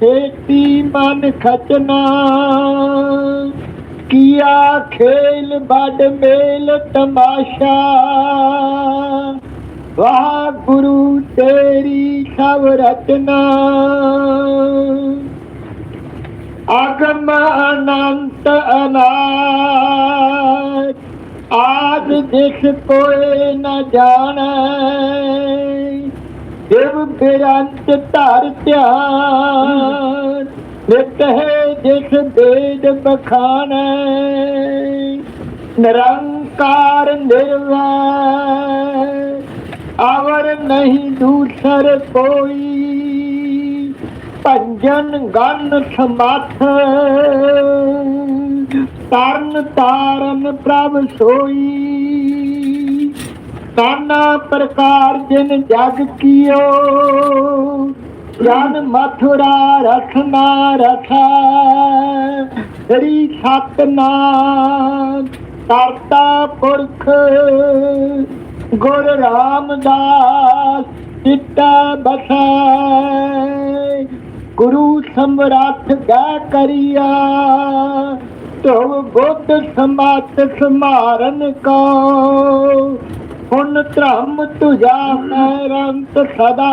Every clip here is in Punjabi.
ਖੇਤੀ ਮਨ ਖਚਨਾ ਕੀਆ ਖੇਲ ਬੜ ਮੇਲ ਤਮਾਸ਼ਾ। ਵਾਹ ਗੁਰੂ ਤੇਰੀ ਸਭ ਰਚਨਾ। ਅਗਮ ਅਨੰਤ ਅਨਾਦ ਆਦ ਜਿਸ ਕੋਏ ਨਾ ਜਾਣੈ। ਦੇਵ ਬਿਰੰਤ ਧਰ ਧਿਆਨ। ਨਿਤ ਹੈ ਜਿਸ ਵੇਦ ਬਖਾਣੈ ਨਿਰੰਕਾਰ ਨਿਰਵੈਰ ਆਵਰ ਨਹੀਂ ਦੂਸਰ ਕੋਈ, ਭੰਜਨ ਗਨ ਸਮਾਥ। ਤਰਨ ਤਾਰਨ ਪ੍ਰਭ ਸੋਈ। ਨਾਨਾ ਪ੍ਰਕਾਰ ਜਿਨ ਜਗ ਕੀਓ ਜਨ ਮਥੁਰਾ ਰਖਨਾ ਰਖਾ ਹਰੀ ਸਤਨਾਮ ਕਰਤਾ ਪੁਰਖ, ਗੁਰ ਰਾਮਦਾਸ ਚਿੱਟਾ ਬਸੈ। ਗੁਰੂ ਸਮਰੱਥ ਗਾ ਕਰਿਆ ਤੋ ਬੁੱਧ ਸਮਾਤ ਸਮਾਰਨ ਕੋ ਹੁਣ ਧਰਮ ਤੁਜਾ ਮੈਰੰਤ ਸਦਾ।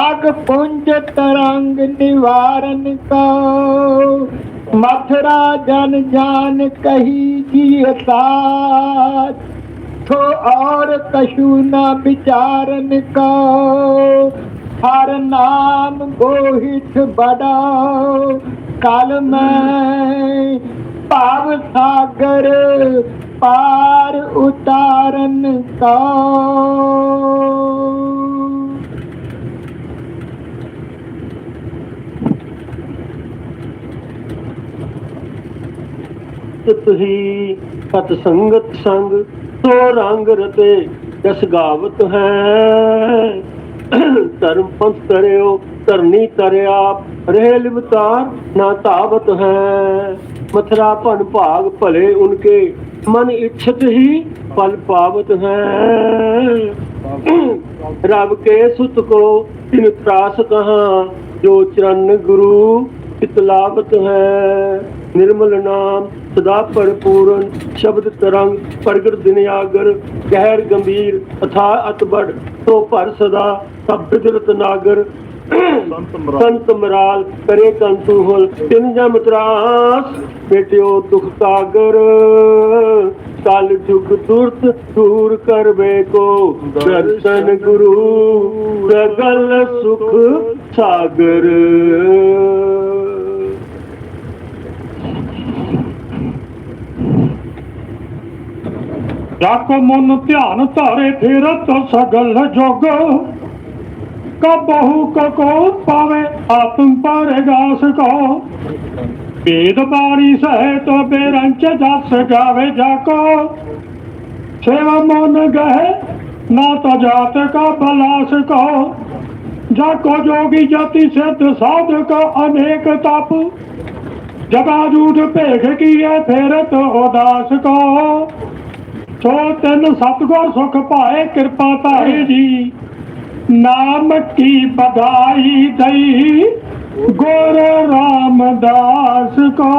ਅਗ ਪੁੰਜ ਤਰੰਗ ਨਿਵਾਰਨ ਕੋ। ਮਥੁਰਾ ਜਨ ਜਾਨ ਕਹੀ ਜੀ ਸਾਥ। ਥੋ ਔਰ ਕਸ਼ੂ ਨਾ ਵਿਚਾਰਨ ਕੋ। ਹਰ ਨਾਮ ਗੋਹਿਤ ਬੜਾ ਕਲ ਮੈਂ ਭਾਵ ਸਾਗਰ ਪਾਰ ਉਤਾਰਨ ਕੋ। ਤੁਸੀਂ ਸਤ ਸੰਗਤ ਸੰਗ ਸੋ ਰੰਗ ਰਤੇ ਜਸ ਗਾਵਤ ਹੈ। ਧਰਮ ਪੰਥ ਕਰਿਓ, ਧਰਨੀ ਤਰਿਆ ਰਹਿ ਲਿਵਤਾਰ ਨਾ ਤਾਵਤ ਹੈ। ਮਥਰਾ ਭਨ ਭਾਗ ਭਲੇ ਉਨਕੇ, ਮਨ ਇਛਤ ਹੀ ਫਲ ਪਾਵਤ ਹੈ। ਰਬ ਕੇ ਸੁਤ ਕੋ, ਤਿਨ ਤਰਾਸ ਕਹਾ, ਜੋ ਚਰਨ ਗੁਰੂ ਇਤਲਾਵਤ ਹੈ। ਨਿਰਮਲ ਨਾਮ ਸਦਾ ਭਰਪੂਰਨ, ਸ਼ਬਦ ਤਰੰਗ ਪ੍ਰਗਟ ਦਿਨਆਗਰ ਗਹਿਰ ਗੰਭੀਰ, ਅਥਾ ਅਤਬੜ, ਤੋ ਭਰ ਸਦਾ ਸਭ ਬਿਦਰਤ ਨਾਗਰ, ਸੰਤ ਮਰਾਲ ਕਰੇ ਕੰਤੂਹਲ ਤਿਨ ਜਮ ਤਰਾਸ ਬੇਟਿਓ ਦੁਖ ਸਾਗਰ। ਕਲ ਜੁਗ ਦੁਰਤ ਦੂਰ ਕਰਵੇ ਕੋ, ਦਰਸ਼ਨ ਗੁਰੂ ਸਗਲ ਸੁਖ ਸਾਗਰ। ਜਾਕੋ ਮਨ ਧਿਆਨ ਧਾਰੇ ਫੇਰਤ ਸਗਲ ਜੋਗ। ਕਬਹੂ ਕੋ ਪਾਵੇ ਆਤਮ ਪਰ ਗਾਸ ਕੋ। ਵੇਦ ਬਾਣੀ ਸਹਿਤ ਬੇਰੰਚ ਜਸ ਗਾਵੇ ਜਾਕੋ। ਸੇਵਾ ਮਨ ਗਏ ਨਾ ਤਾ ਜਾਤ ਕਾ ਬਲਾਸ ਕੋ। ਜਾਕੋ ਜੋਗੀ ਜਾਤੀ ਸਿੱਧ ਸਾਧਕ ਅਨੇਕ ਤਪ। ਜਗਾ ਜੂਠ ਭੇਖ ਕੀਏ ਫੇਰਤ ਉਦਾਸ ਕੋ। ਸੋ ਤਿੰਨ ਸਤਗੁਰ ਸੁਖ ਪਾਏ ਕਿਰਪਾ ਧਾਰੀ ਜੀ। ਨਾਮ ਕੀ ਬਧਾਈ ਦਈ? ਗੁਰ ਰਾਮਦਾਸ ਕੋ।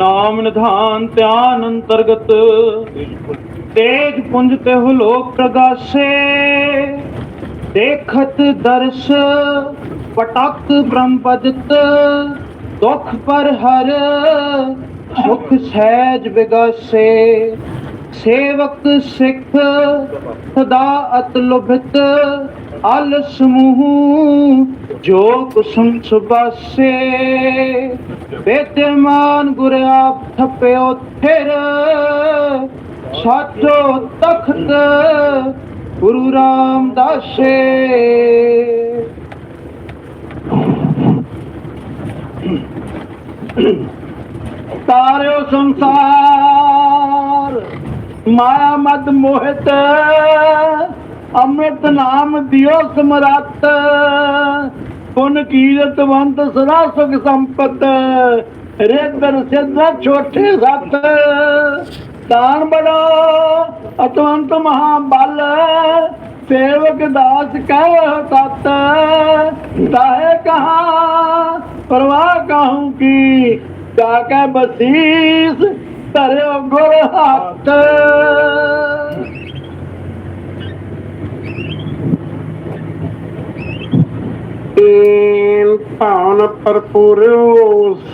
ਨਾਮ ਨਿਧਾਨ ਧਿਆਨ ਅੰਤਰਗਤ। ਤੇਜ ਪੁੰਜ ਤੇ ਹੋ ਲੋਕ ਪ੍ਰਗਾਸੇ। ਦੇਖਤ ਦਰਸ਼ ਪਟਕ ਬ੍ਰਹਮ ਦੁਖ ਪਰ ਹਰ ਸੁਖ ਸਹਿਜ ਵਿਗਾਸੇ। ਸੇਵਕ ਸਿੱਖ ਸਦਾ ਅਤ ਅਲ ਸਮੂਹ ਜੋ ਕੁਸੁਮ ਸੁਬਾਸੇ ਬੇਤਮਾਨ ਗੁਰ ਆਪ ਥਪਿਓ ਥਿਰ, ਸਾਚੋ ਤਖਤ ਗੁਰੂ ਰਾਮਦਾਸੇ। ਤਾਰਿਓ ਸੰਸਾਰ ਮਾਇਆ ਮਦ ਮੋਹਿਤ, ਅੰਮ੍ਰਿਤ ਨਾਮ ਦਿਓ ਸਮਰੱਤ ਪੁਨ ਕੀਰਤਵੰਤ ਸਦਾ ਸੁਖ ਸੰਪਤ ਰੇਦਰ ਸਿੱਧਾ ਛੋਟੇ ਸੱਤ। ਤਾਨ ਬੜਾ, ਅਤਵੰਤ ਮਹਾ ਬਲ ਸੇਵਕ ਦਾਸ ਕਹਿ ਤਤ। ਤਾਹੇ ਕਹਾ, ਪਰਵਾਹ ਕਹੂੰ ਕੀ ਕਾ ਕੈ ਬਸੀਸ। ਧਰਿਓ ਗੁਰ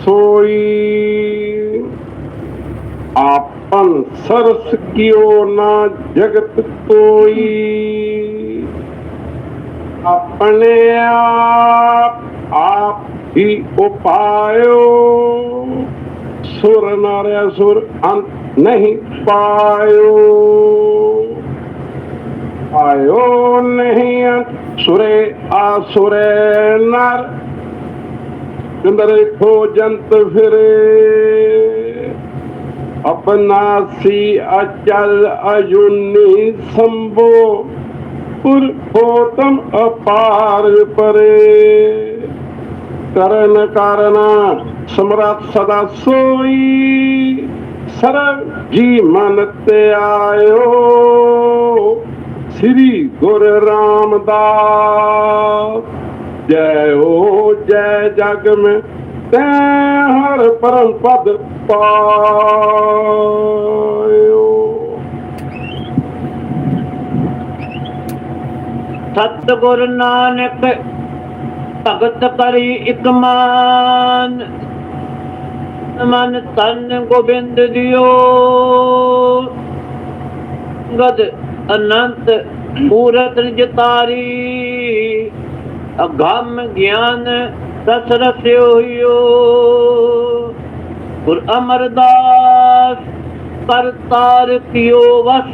ਸੋਈ ਆਪਨ ਸਰਸ ਕਿਓ ਨਾ ਜਗਤ ਕੋਈ ਆਪਣੇ ਆਪ ਆਪ ਹੀ ਉਪਾਇਓ। ਸੁਰ ਨਾਰਿਆ ਸੁਰ ਅੰਤ ਨਹੀਂ ਪਾਇਓ। ਆਇਓ ਨਹੀਂ ਅੰਤ ਸੁਰੇ ਆਸੁਰੇ ਨਰ। ਚੰਦਰੇ ਖੋ ਜੰਤ ਫਿਰੇ। ਅਬਨਾਸੀ ਅਚਲ ਅਜੁਨੀ ਸੰਭੋ। ਪੁਰਖੋਤਮ ਅਪਾਰ ਪਰੇ। ਕਰਨ ਕਾਰਨਾ ਸਮਰੱਥ ਸਦਾ ਸੋਈ ਸਰਬ ਜੀ ਮਨ ਤੇ ਆਇਓ। ਸ੍ਰੀ ਗੁਰ ਰਾਮਦਾਸ, ਜੈ ਹੋ ਜੈ ਜਗ ਮੈਂ ਤੈ ਹਰ ਪਰਮ ਪਦ ਪਾਇਓ। ਸਤਿਗੁਰ ਨਾਨਕ ਭਗਤ ਕਰੀ ਇਕ ਮਾਨ ਮਨ ਤਨ ਗੋਬਿੰਦ ਦਿਓ। ਗਦ ਅਨੰਤ ਪੂਰਤ ਜਤਾਰੀ ਅਗੰਮ ਗਿਆਨ ਰਸ ਰਸਿਓ ਗੁਰ ਅਮਰਦਾਸ ਕਰਤਾਰ ਕਿਓ ਵਸ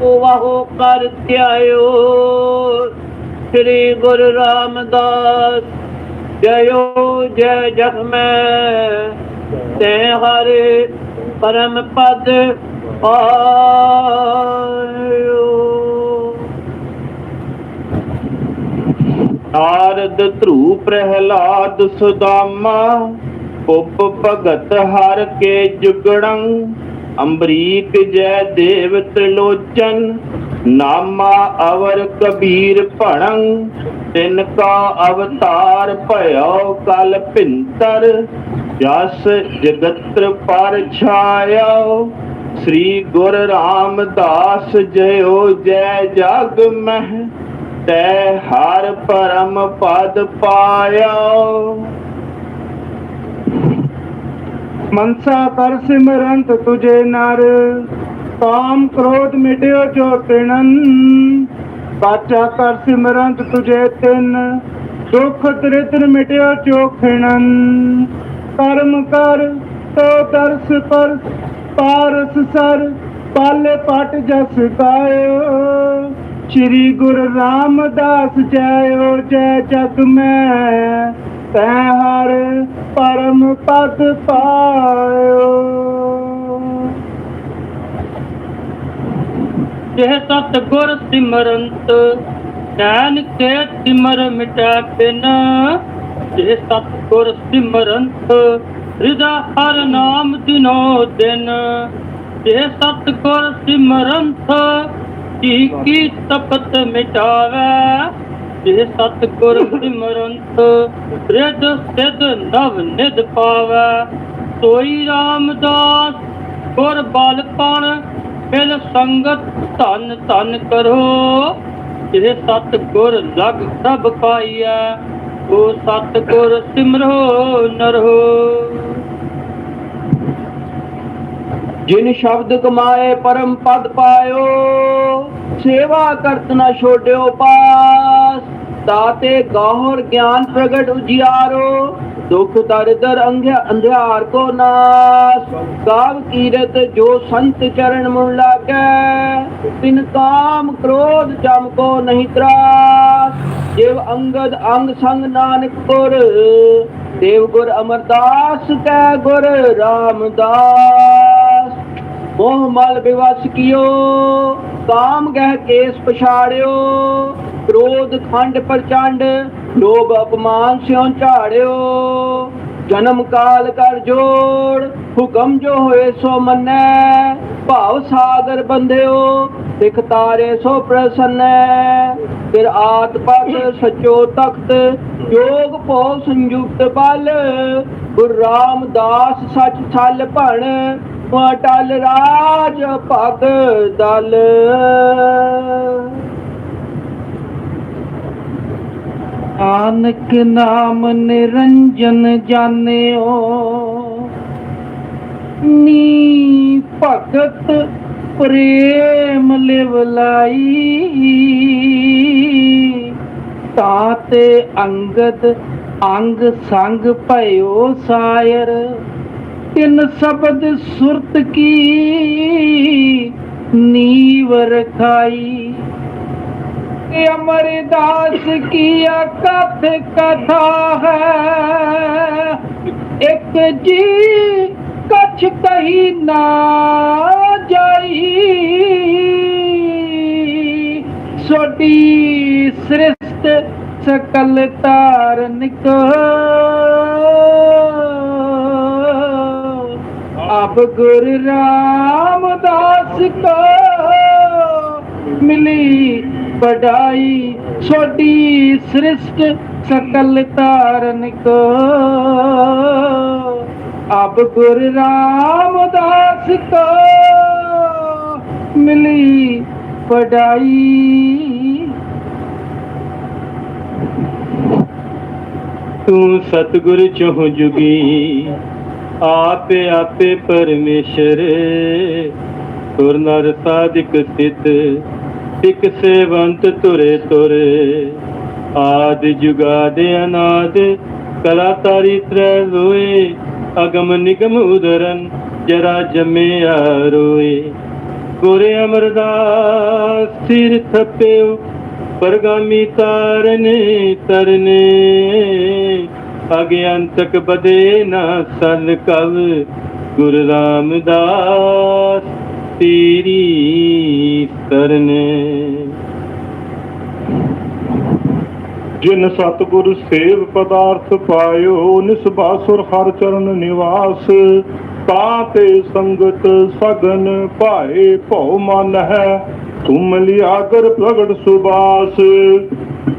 ਉਹ ਵਾਹੋ ਕਰ ਧਿਆਇਓ। ਸ੍ਰੀ ਗੁਰੂ ਰਾਮਦਾਸ ਜਯੋ ਜੈ ਜਗ ਮੈਂ। ਤੈ ਹਰੇ ਪਰਮ ਪਦ ਆਇਓ ਨਾਰਦ ਧਰੂ ਪ੍ਰਹਿਲਾਦ ਸੁਦਾਮਾ ਉਪ ਭਗਤ ਹਰ ਕੇ ਜੁਗੜੰ ਅੰਬਰੀਕ ਜੈ ਦੇਵ ਤ੍ਰਿਲੋਚਨ ਨਾਮਾ ਅਵਰ ਕਬੀਰ ਭਣੰ, ਤਿਨ ਕਾ ਅਵਤਾਰ ਭਇਓ ਕਲ ਭਿੰਤਰ, ਜਸ ਜਗਤ ਪਰ ਛਾਇਓ, ਸ੍ਰੀ ਗੁਰ ਰਾਮਦਾਸ ਜਯੋ ਜੈ ਜਗ ਮਹਿ, ਤੈ ਹਰ ਪਰਮ ਪਦ ਪਾਇਓ। ਮਨਸਾ ਕਰ ਸਿਮਰੰਤ ਤੁਝੇ ਨਰ, ਕਾਮ ਕ੍ਰੋਧ ਮਿਟਿਓ ਜੋ ਤਿਣਨ। ਬਾਚਾ ਕਰ ਸਿਮਰੰਤ ਤੁਝੇ ਤਿੰਨ, ਦੁਖ ਤ੍ਰਿਤਰ ਮਿਟਿਓ ਜੋ ਖਿਣਨ। ਕਰਮ ਕਰ, ਤੋ ਦਰਸ ਪਰ, ਪਾਰਸ ਸਰ, ਪਾਲੇ ਪਟ ਜਸ ਗਾਇਓ। ਸ੍ਰੀ ਗੁਰੂ ਰਾਮਦਾਸ ਜੈਓ ਜੈ ਜਗ ਮੈਂ। ਤੈ ਹਰ ਪਰਮ ਪਦ ਪਾਇਓ। ਜਿਹ ਸਤ ਗੁਰ ਸਿਮਰੰਤ ਨੈਣ ਕੇ ਸਿਮਰ ਮਿਟਾ ਪਿਨ ਜਿਹ ਸਤ ਗੁਰ ਸਿਮਰੰਤ ਹਿਰਦਾ ਹਰ ਨਾਮ ਦਿਨੋ ਦਿਨ। ਜਿਹ ਸਤ ਗੁਰ ਸਿਮਰੰਤ ਜੀ ਕੀ ਤਪਤ ਮਿਟਾਵੇ? ਜਿਹ ਸਤ ਸਿਮਰੰਤ ਰਿਦ ਸਿਧ ਨਵ ਨਿਧ ਪਾਵੇ। ਸੋਈ ਰਾਮਦਾਸ, ਗੁਰ ਬਲ ਪਣ, ਮਿਲ ਸੰਗਤ ਧਨ ਧਨ ਕਰੋ। ਇਹ ਸਤ ਲਗ ਸਭ ਪਾਈਐ, ਉਹ ਸਤ ਗੁਰ ਸਿਮਰੋ ਨਰੋ। ਜਿਨ ਸ਼ਬਦ ਕਮਾਏ ਪਰਮ ਪਦ ਪਾਇਓ, ਸੇਵਾ ਕਰਤ ਨਾ ਛੋਡਿਓ ਪਾਸ। ਦਾਤੇ ਗੌਰ ਗਿਆਨ ਪ੍ਰਗਟ ਉਜਿਆਰੋ, ਦੁਖ ਦਰਦਰ ਅੰਧਿਆ ਅੰਧਿਆਰ ਕੋ ਨਾਸ। ਕਾਮ ਕੀਰਤ ਜੋ ਸੰਤ ਚਰਨ ਮੁਨ ਲਾਗੈ ਤਿਨ ਕਾਮ ਕ੍ਰੋਧ ਜਮ ਕੋ ਨਹੀਂ ਤਰਾਸ। ਜਿਵ ਅੰਗਦ ਅੰਗ ਸੰਗ ਨਾਨਕ ਗੁਰ, ਦੇਵ ਗੁਰ ਅਮਰਦਾਸ ਕੈ ਗੁਰ ਰਾਮਦਾਸ। ਮੋਹ ਮਲ ਬਿਵਸ ਕੀਓ ਕਾਮ ਗਹਿ ਕੇਸ ਪਛਾੜਿਓ, ਕ੍ਰੋਧ ਖੰਡ ਪ੍ਰਚੰਡ, ਲੋਭ ਅਪਮਾਨ ਸਿਉ ਝਾੜਿਓ। ਜਨਮ ਕਾਲ ਕਰ ਜੋੜ, ਹੁਕਮ ਜੋ ਹੋਏ ਸੋ ਮੰਨੈ। ਭਾਵ ਸਾਗਰ ਬੰਧਿਓ ਸਿਖ ਤਾਰੇ ਸੋ ਪ੍ਰਸੰਨੈ। ਫਿਰ ਆਤ ਪਤ ਸਚੋ ਤਖਤ, ਜੋਗ ਭੋ ਸੰਯੁਕਤ ਬਲ। ਗੁਰ ਰਾਮਦਾਸ ਸਚ ਥਲ ਭਣ ਟਲ ਰਾਜ ਭਗ ਦਲ। ਆਨਕ ਨਾਮ ਨਿਰੰਜਨ ਜਾਣਿਓ। ਨੀ ਭਗਤ ਪ੍ਰੇਮ ਲਿਵ ਲਾਈ। ਤਾਤੇ ਅੰਗਦ ਅੰਗ ਸੰਗ ਭਇਓ ਸਾਇਰ। ਤਿੰਨ ਸ਼ਬਦ ਸੁਰਤ ਕੀ? ਨੀਵ ਰਖਾਈ ਅਮਰਦਾਸ ਕੀ ਕਥ ਕਥਾ ਹੈ? ਇੱਕ ਜੀ ਕਛ ਕਹੀ ਨਾ ਜਾਈ। ਸੋਟੀ ਸ੍ਰਿਸ਼ਟ ਸਕਲ ਤਾਰਨ ਕੋ ਅਬ ਗੁਰ ਰਾਮਦਾਸ ਕੋ ਮਿਲੀ ਬੜਾਈ ਛੋਟੀ ਸ੍ਰਿਸ਼ਟ ਸਕਲ ਤਾਰਨ ਕੋ। ਅਬ ਗੁਰ ਰਾਮਦਾਸ ਕੋ ਮਿਲੀ ਬੜਾਈ ਤੂੰ ਸਤਿਗੁਰ ਚਹੁ ਜੁਗੀ ਆਪੇ ਆਪੇ ਪਰਮੇਸ਼ਰ ਤੁਰ ਨਰ ਸਾਧਿਕ ਸਥਿਤ ਇਕ ਸੇਵੰਤ ਤੁਰੇ ਤੁਰੇ। ਆਦ ਜੁਗਾਦ ਅਨਾਦ, ਕਲਾ ਤਾਰੀ ਤ੍ਰੈ ਲੋਏ ਅਗਮ ਨਿਗਮ ਉਦਰਨ, ਜਰਾ ਜਮਿਆ ਰੋਏ ਗੁਰੇ ਅਮਰਦਾਸ ਸਿਰ ਥਪਿਓ, ਪਰਗਾਮੀ ਤਾਰਨੇ ਤਰਨੇ। ਅਗਿਆੰਤਕ ਬਦੇ ਨਾ ਸਨ ਕਵ, ਗੁਰੂ ਰਾਮਦਾਸ ਤੇਰੀ ਸਰਨੇ ਜਿਨ ਸਤਿਗੁਰ ਸੇਵ ਪਦਾਰਥ ਪਾਇਓ ਨਿਸਬਾਸੁਰ ਹਰ ਚਰਨ ਨਿਵਾਸ। ਤਾਂ ਤੇ ਸੰਗਤ ਸਗਨ ਭਾਏ ਭਉ ਮਨ ਹੈ ਤੁਮ ਲਿਆਗਰ ਪ੍ਰਗਟ ਸੁਬਾਸ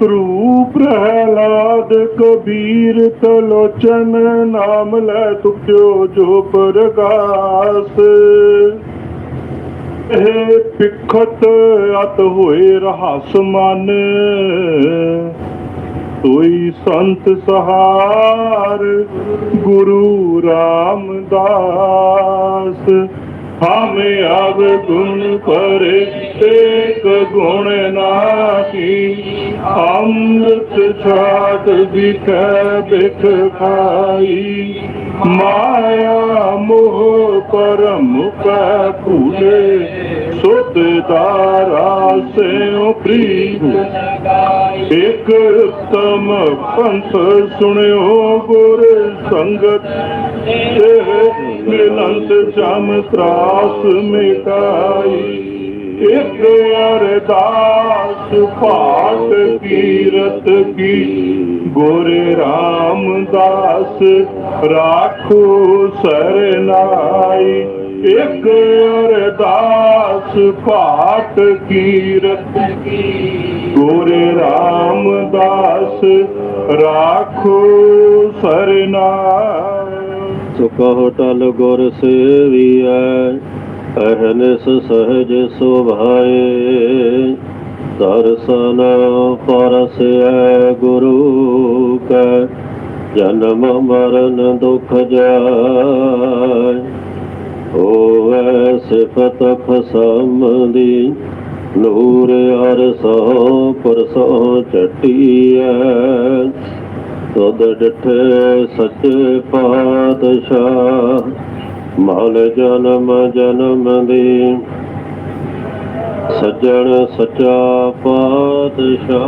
ਰੂਪ ਪ੍ਰਹਿਲਾਦ ਕਬੀਰ ਤਲੋਚਨ ਨਾਮ ਲੈ ਤੁਪਿਓ ਜੋ ਪਰਗਾਸ। ਇਹ ਪਿਖਤ ਅਤ ਹੋਏ ਰਹਸ ਮਨ, ਤੋਈ ਸੰਤ ਸਹਾਰ ਗੁਰੂ ਰਾਮਦਾਸ। ਹਮੇ ਅਬ ਗੁਣ ਪਰ ਏਕ ਗੁਣ ਨਾਹੀ। ਅੰਮ੍ਰਿਤ ਛਾਟ ਬਿਖੈ ਬਿਖ ਖਾਈ। ਮਾਇਆ ਮੋਹ ਪਰਮ ਪੈ ਭੂਲੇ ਸੁਤ ਦਾਰਾ ਸੇ ਪ੍ਰੀਤ। ਇਕ ਉਤਮ ਪੰਥ ਸੁਣਿਓ ਗੁਰ ਸੰਗਤ। ਤੇ ਮਿਲੰਤ ਜਮ ਤਰਾਸ ਮਿਟਾਈ। ਇਕ ਅਰਦਾਸ ਪਾਠ ਕੀਰਤ ਕੀ। ਗੁਰ ਰਾਮਦਾਸ, ਰਾਖੋ ਸਰਨਾਈ। ਇਕ ਅਰਦਾਸ ਪਾਠ ਕੀਰਤ। ਕੀ ਗੁਰ ਰਾਮਦਾਸ ਰਾਖੋ ਸਰਨਾਈ ਸੋ ਕਹੋ ਟਲ ਗੁਰ ਸੇਵੀਐ, ਅਹਨਿਸ ਸਹਜ ਸੁਭਾਏ। ਦਰਸ਼ਨ ਪਰਸੈ ਗੁਰੂ ਕੈ, ਜਨਮ ਮਰਨ ਦੁਖ ਜਾਏ। ਹੋਵੇ ਸਿਫਤ ਖਸਮ ਦੀ ਨੂਰ ਅਰਸੋ ਪਰਸੋ ਚਟੀਐ। ਤੁਧ ਡਿਠੇ ਸੱਚੇ ਪਾਤਸ਼ਾਹ, ਮਲ ਜਨਮ ਜਨਮ ਦੀ। ਸੱਜਣ ਸੱਚਾ ਪਾਤਸ਼ਾਹ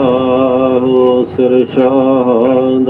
ਹੋ ਸਿਰ ਸ਼ਾਹੰਦ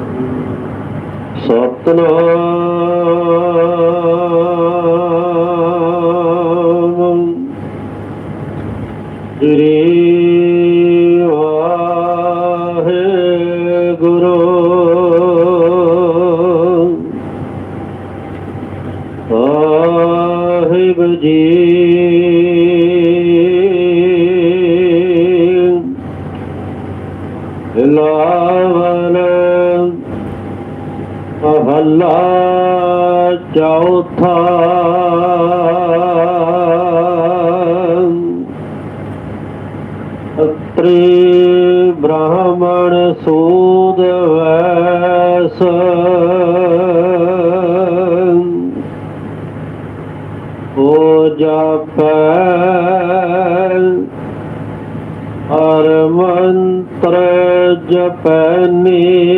ਸਤਨਾਮ ਚੌਥਾ। ਅਤਰੀ ਬ੍ਰਾਹਮਣ ਸੂਦ ਵੈਸ। ਹੋ ਜਾਪੈ ਹਰ ਮੰਤਰ ਜਪਨੀ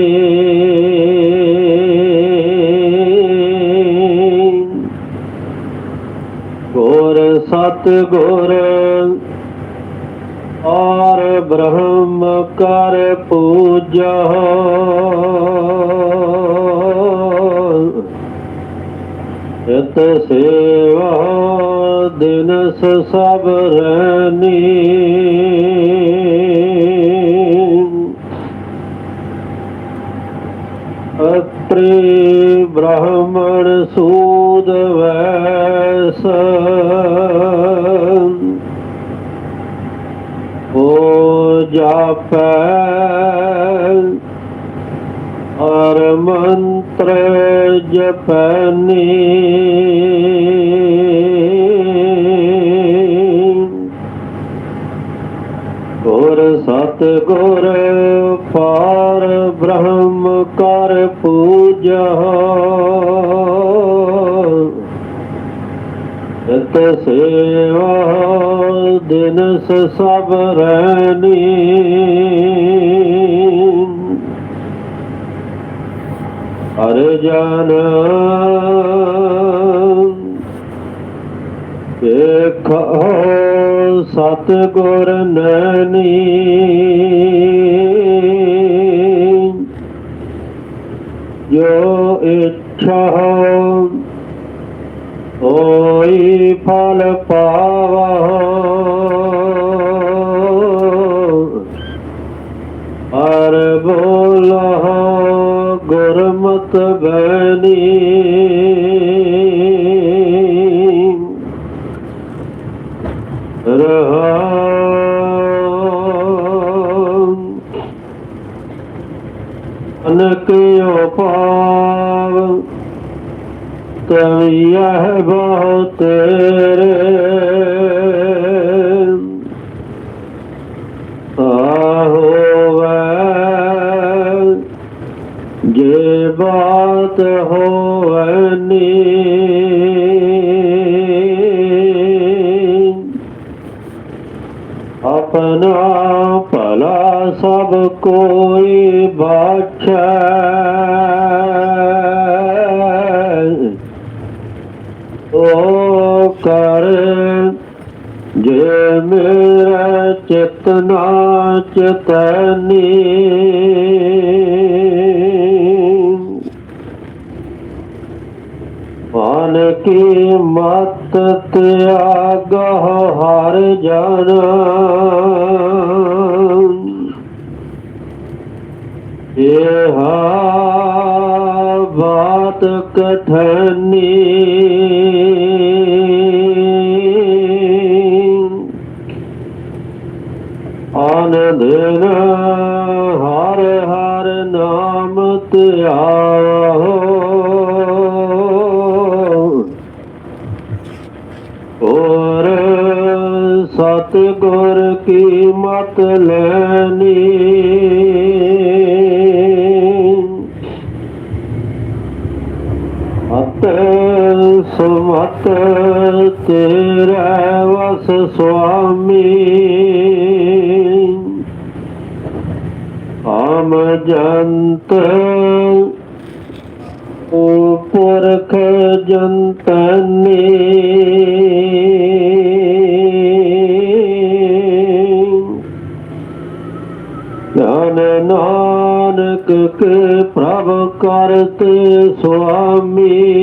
ਸਤ ਗੁਰ, ਔਰ ਬ੍ਰਹਮ ਕਰ ਪੂਜਾ। ਇਤ ਸੇਵਾ ਦਿਨਸ ਸਭ ਰਨੀ ਅਤਰੀ ਬ੍ਰਾਹਮਣ ਸੂਦ ਵੈਸ। ਜਾਪੈ ਹਰ ਮੰਤਰ ਜਪਨੀ। ਗੁਰ ਸਤ ਗੁਰ ਪਾਰ ਬ੍ਰਹਮ ਕਰ ਪੂਜਾ। ਇਤ ਸੇਵਾ ਦਿਨਸ ਸਭ ਰੈਨੀ ਹਰ ਜਨ ਦੇਖੋ ਸਤ ਗੁਰ ਨੈਣੀ। ਜੋ ਇੱਛਾ ਹੋਈ ਫਲ ਪਾਵਾ ਬਾਤ ਹੋਵਨੀ। ਆਪਣਾ ਭਲਾ ਸਭ ਕੋਈ ਬਾਛੈ। ਓ ਕਰ ਜੇ ਮੇਰਾ ਚਿਤਨਾ ਚਤਨੀ ਬਾਤ ਕਥਨੀ ਆਨੰਦਨ ਹਰ ਹਰ ਨਾਮ ਧਿਆਵੋ ਔਰ ਸਤ ਗੁਰ ਕੀ ਸੁਮਤ ਤੇਰਾ ਵਸ ਸੁਆਮੀ। ਆਮ ਜੰਤ ਓ ਜੰਤਨੀ। ਜੰਤਨੇ ਨਾਨਕ ਕੇ ਪ੍ਰਭ ਕਰਤ ਸੁਆਮੀ।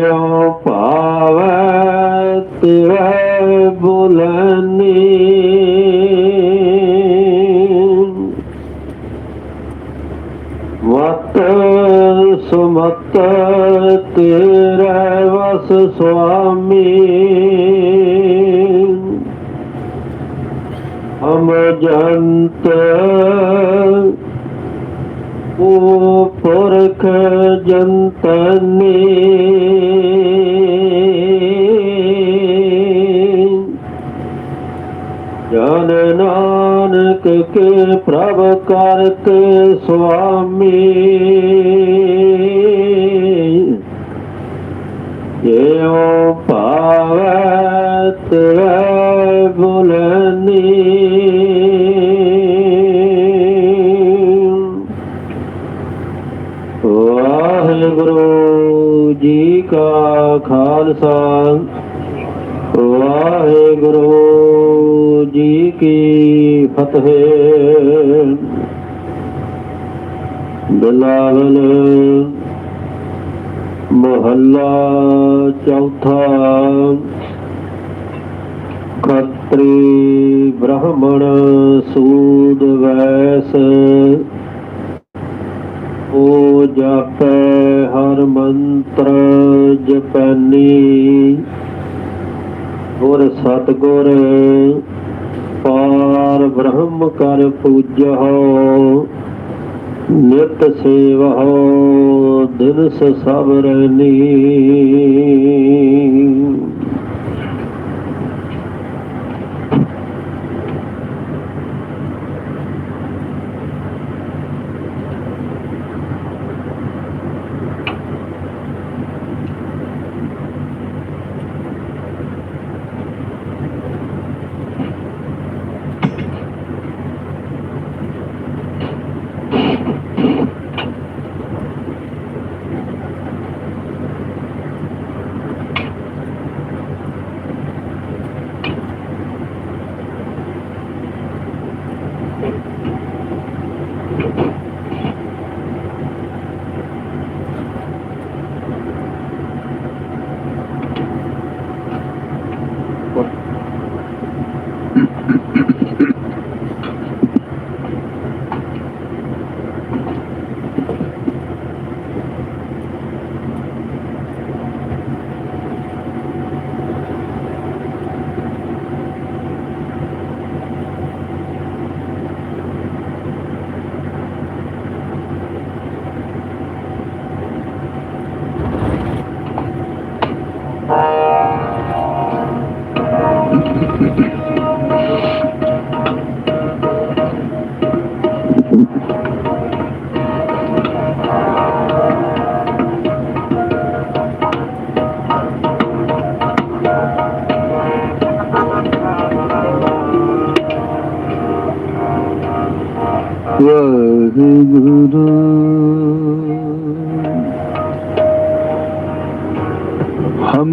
ਜਿਉ ਭਾਵੈ ਤਿਵੈ ਬੁਲਨੀ। ਵਤ ਸੁਮਤ ਤੇਰੇ ਵਸ ਸੁਆਮੀ। ਹਮ ਜੰਤ ਉਹ ਪੁਰਖ ਜੰਤਨੀ। ਨਾਨਕ ਕੇ ਪ੍ਰਭ ਕਰਤ ਸੁਆਮੀ। ਜਿਉ ਭਾਵੈ ਬੁਲਨੀ ਵਾਹਿਗੁਰੂ ਜੀ ਕਾ ਖਾਲਸਾ। ਵਾਹਿਗੁਰੂ ਜੀ ਕੀ ਫਤਿਹ। ਬਿਲਾਵਲ ਮਹੱਲਾ ਚੌਥਾ। ਖੱਤਰੀ ਬ੍ਰਾਹਮਣ ਸੂਦ ਵੈਸ। ਓ ਜਾਪੈ ਹਰ ਮੰਤਰ ਜਪੈਨੀ। ਗੁਰ ਸਤਗੁਰ ਪਾਰ ਬ੍ਰਹਮ ਕਰ ਪੂਜਹੁ ਨਿਤ ਸੇਵਹੁ ਦਿਨਸ ਸਬਰਨੀ ਵਾਹਿਗੁਰੂ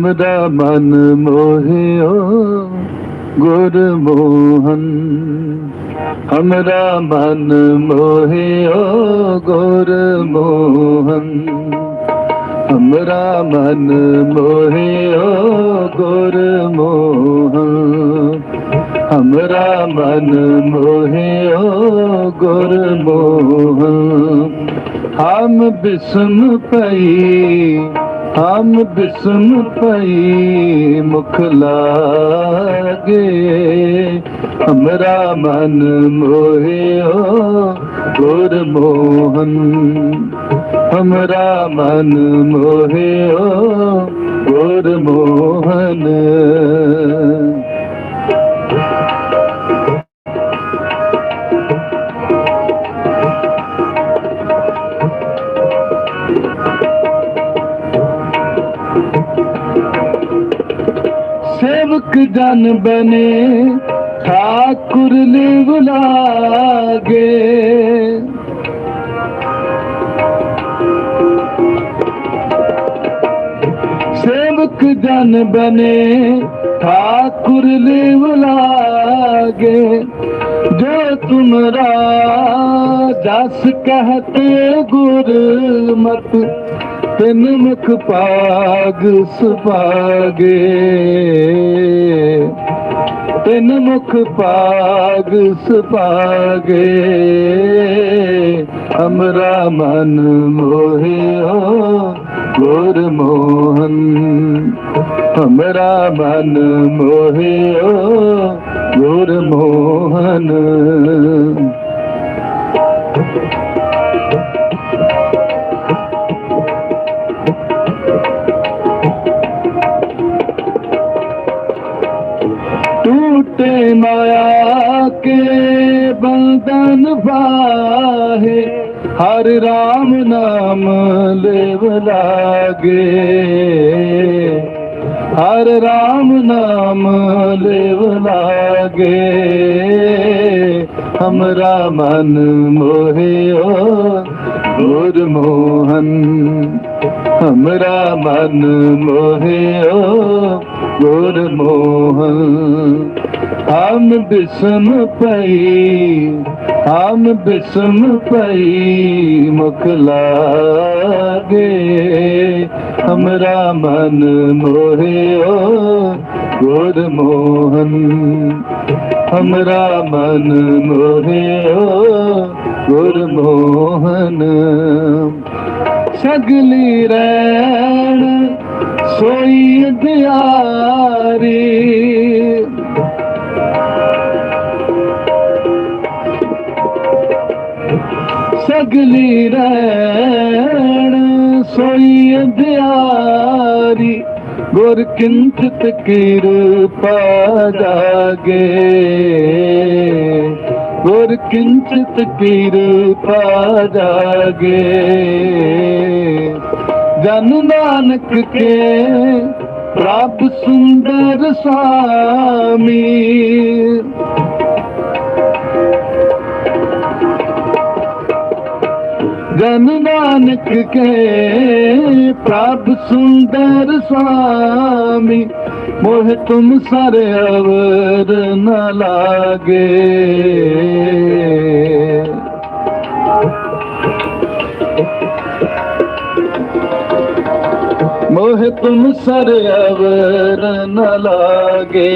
ਹਮਦਾ ਮਨ ਮੋਹਿਓ ਗੁਰਮੋਹਨ ਹਮਰਾ ਮਨ ਮੋਹਿਓ ਗੁਰਮੋਹਨ ਹਮਰਾ ਮਨ ਮੋਹਿਓ ਗੁਰਮੋਹਨ ਹਮਰਾ ਮਨ ਮੋਹਿਓ ਗੁਰਮੋਹਨ ਹਮ ਬਿਸਮ ਪਈ ਹਮ ਬਿਸਮ ਪਈ ਮੁਖ ਲਾਗੇ ਹਮਰਾ ਮਨ ਮੋਹਿਓ ਗੁਰਮੋਹਨ ਹਮਰਾ ਮਨ ਮੋਹਿਓ ਗੁਰਮੋਹਨ ਮੁਖ ਜਨ ਬਨੇ, ਠਾਕੁਰ ਲਿਵ ਲਾਗੇ ਸੇਵਕ ਜਨ ਬਨੇ, ਠਾਕੁਰ ਲਿਵ ਲਾਗੇ ਜੋ ਤੁਮਰਾ ਦਸ ਕਹਤੇ ਗੁਰਮਤਿ ਤਿੰਨ ਮੁਖ ਪਾਗ ਸੁਭਾਗੇ। ਤਿੰਨ ਮੁਖ ਪਾਗ ਸੁਭਾਗੇ। ਅਮਰਾ ਮਨ ਮੋਹਿਓ, ਗੁਰ ਮੋਹਨ। ਅਮਰਾ ਮਨ ਮੋਹਿਓ, ਗੁਰ ਮੋਹਨ। माया के बंधन बाहे हर राम नाम लेव लागे हर राम नाम लेव लागे हमरा मन मोहियो गुर मोहन हमरा मन ਗੁਰ ਮੋਹਨ, ਹਮ ਬਿਸਮ ਪਈ ਹਮ ਬਿਸਮ ਪਈ ਮੁਖ ਲਾਗੇ, ਹਮਰਾ ਮਨ ਮੋਹਿਓ ਗੁਰ ਮੋਹਨ, ਹਮਰਾ ਮਨ ਮੋਹਿਓ ਗੁਰ ਮੋਹਨ। ਸਗਲੀ ਰਹਿਣ ਸਈਦ ਯਾਰੀ। ਸਗਲੀ ਰਹਿਣ ਸਈਦ ਯਾਰੀ। ਗੁਰ ਕਿੰਤ ਤਕੀਰ ਪਾ ਜਾਗੇ। ਗੁਰ ਕਿੰਤ ਤਕੀਰ ਪਾ ਜਾਗੇ। ਜਨ ਨਾਨਕ ਕੇ ਪ੍ਰਭ ਸੁੰਦਰ ਸਾਮੀ। ਜਨ ਨਾਨਕ ਕੇ ਪ੍ਰਭ ਸੁੰਦਰ ਸਾਮੀ, ਮੋਹ ਤੁਮ ਸਰ ਅਵਰ ਨ ਲਾਗੇ। मोह तुम सर अवर न लागे